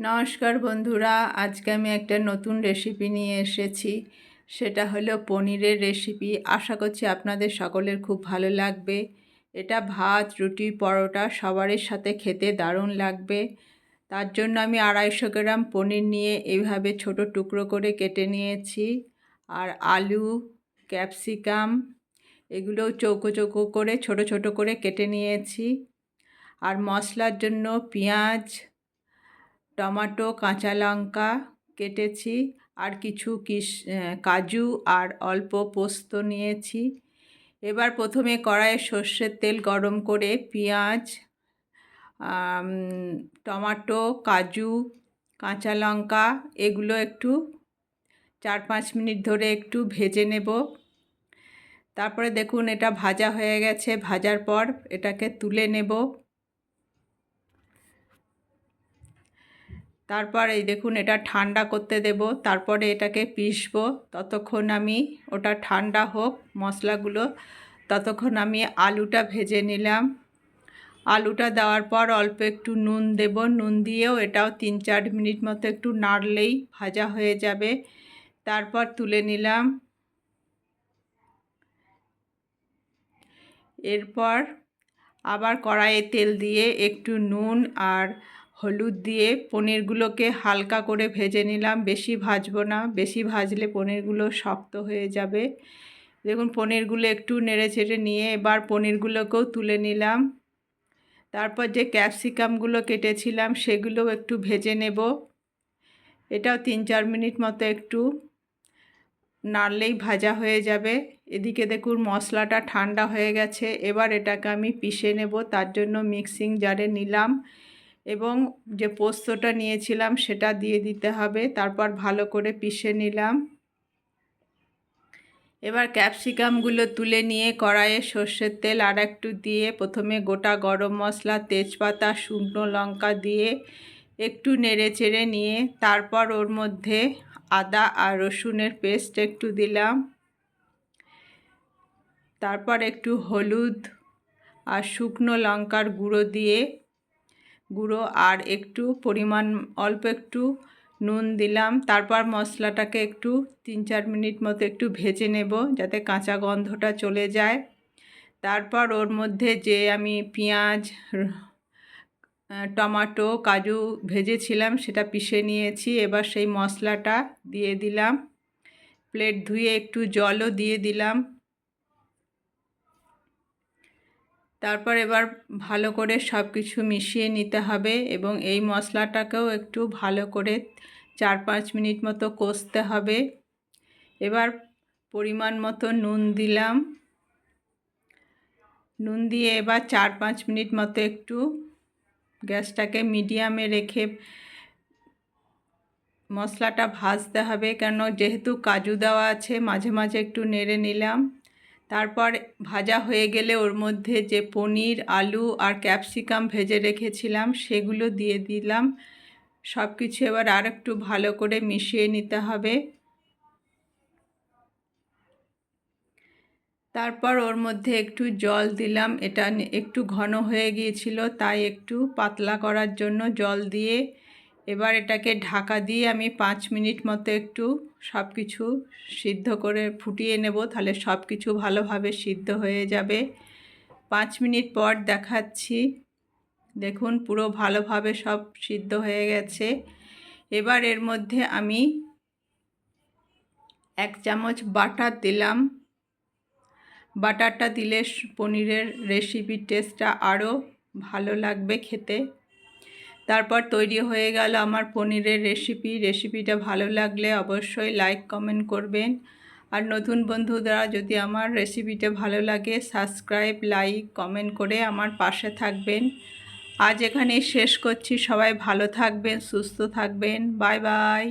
নমস্কার বন্ধুরা, আজকে আমি একটা নতুন রেসিপি নিয়ে এসেছি। সেটা হলো পনিরের রেসিপি আশা করছি আপনাদের সকলের খুব ভালো লাগবে। এটা ভাত, রুটি, পরোটা সবারই সাথে খেতে দারুণ লাগবে। তার জন্য আমি আড়াইশো গ্রাম পনির নিয়ে এইভাবে ছোট টুকরো করে কেটে নিয়েছি। আর আলু, ক্যাপসিকাম, এগুলো চৌকো চৌকো করে ছোট ছোট করে কেটে নিয়েছি। আর মশলার জন্য পেঁয়াজ টমাটো, কাঁচা লঙ্কা কেটেছি, আর কিছু কিস কাজু আর অল্প পোস্ত নিয়েছি। এবার প্রথমে কড়াইয়ে সর্ষের তেল গরম করে পেঁয়াজ টমাটো, কাজু, কাঁচা লঙ্কা এগুলো একটু চার পাঁচ মিনিট ধরে একটু ভেজে নেব। তারপরে দেখুন এটা ভাজা হয়ে গেছে, ভাজার পর এটাকে তুলে নেব। তারপর এই দেখুন এটা ঠান্ডা করতে দেব, তারপরে এটাকে পিসবো ততক্ষণ আমি ওটা ঠান্ডা হোক, মশলাগুলো ততক্ষণ আমি আলুটা ভেজে নিলাম। আলুটা দেওয়ার পর অল্প একটু নুন দেব। নুন দিয়েও এটাও তিন চার মিনিট মতো একটু নাড়লেই ভাজা হয়ে যাবে। তারপর তুলে নিলাম। এরপর আবার কড়াইয়ে তেল দিয়ে একটু নুন আর হলুদ দিয়ে পনিরগুলোকে হালকা করে ভেজে নিলাম। বেশি ভাজবো না। বেশি ভাজলে পনিরগুলো শক্ত হয়ে যাবে। দেখুন, পনিরগুলো একটু নেড়ে চেড়ে নিয়ে এবার পনিরগুলোকেও তুলে নিলাম। তারপর যে ক্যাপসিকামগুলো কেটেছিলাম, সেগুলোও একটু ভেজে নেব। এটাও তিন চার মিনিট মতো একটু নাড়লেই ভাজা হয়ে যাবে। এদিকে দেখুন, মশলাটা ঠান্ডা হয়ে গেছে। এবার এটাকে আমি পিষে নেব। তার জন্য মিক্সিং জারে নিলাম। এবং যে পোস্তটা নিয়েছিলাম সেটা দিয়ে দিতে হবে, তারপর ভালো করে পিষে নিলাম। এবার ক্যাপসিকামগুলো তুলে নিয়ে কড়াইয়ে সর্ষের তেল আর একটু দিয়ে প্রথমে গোটা গরম মশলা, তেজপাতা, শুকনো লঙ্কা দিয়ে একটু নেড়ে চেড়ে নিয়ে তারপর ওর মধ্যে আদা আর রসুনের পেস্ট একটু দিলাম। তারপর একটু হলুদ আর শুকনো লঙ্কার গুঁড়ো দিয়ে গুঁড়ো আর একটু পরিমাণ, অল্প একটু নুন দিলাম। তারপর মশলাটাকে একটু তিন চার মিনিট মতো একটু ভেজে নেব যাতে কাঁচা গন্ধটা চলে যায়। তারপর ওর মধ্যে যে আমি পেঁয়াজ টমাটো, কাজু ভেজেছিলাম সেটা পিষে নিয়েছি। এবার সেই মশলাটা দিয়ে দিলাম। প্লেট ধুয়ে একটু জলও দিয়ে দিলাম। তারপর এবার ভালো করে সব কিছু মিশিয়ে নিতে হবে এবং এই মশলাটাকেও একটু ভালো করে চার পাঁচ মিনিট মতো কষতে হবে। এবার পরিমাণ মতো নুন দিলাম। নুন দিয়ে এবার চার পাঁচ মিনিট মতো একটু গ্যাসটাকে মিডিয়ামে রেখে মশলাটা ভাজতে হবে কেন যেহেতু কাজু দেওয়া আছে, মাঝে মাঝে একটু নেড়ে নিলাম। তারপর ভাজা হয়ে গেলে ওর মধ্যে যে পনির, আলু আর ক্যাপসিকাম ভেজে রেখেছিলাম, সেগুলো দিয়ে দিলাম। সব কিছু এবার আর একটু ভালো করে মিশিয়ে নিতে হবে। তারপর ওর মধ্যে একটু জল দিলাম। এটা একটু ঘন হয়ে গিয়েছিল, তাই একটু পাতলা করার জন্য জল দিয়ে এবার এটাকে ঢাকা দিয়ে আমি পাঁচ মিনিট মতো একটু সব কিছু সিদ্ধ করে ফুটিয়ে নেব, তাহলে সব কিছু ভালোভাবে সিদ্ধ হয়ে যাবে। পাঁচ মিনিট পর দেখাচ্ছি। দেখুন, পুরো ভালোভাবে সব সিদ্ধ হয়ে গেছে। এবার এর মধ্যে আমি এক চামচ বাটার দিলাম। বাটারটা দিলে পনিরের রেসিপির টেস্টটা আরও ভালো লাগবে খেতে। তারপর তৈরি হয়ে গেল আমার পনিরের রেসিপি রেসিপিটা ভালো লাগলে অবশ্যই লাইক কমেন্ট করবেন। আর নতুন বন্ধুরা, যদি আমার রেসিপিটা ভালো লাগে সাবস্ক্রাইব লাইক কমেন্ট করে আমার পাশে থাকবেন। আজ এখানেই শেষ করছি। সবাই ভালো থাকবেন, সুস্থ থাকবেন। Bye bye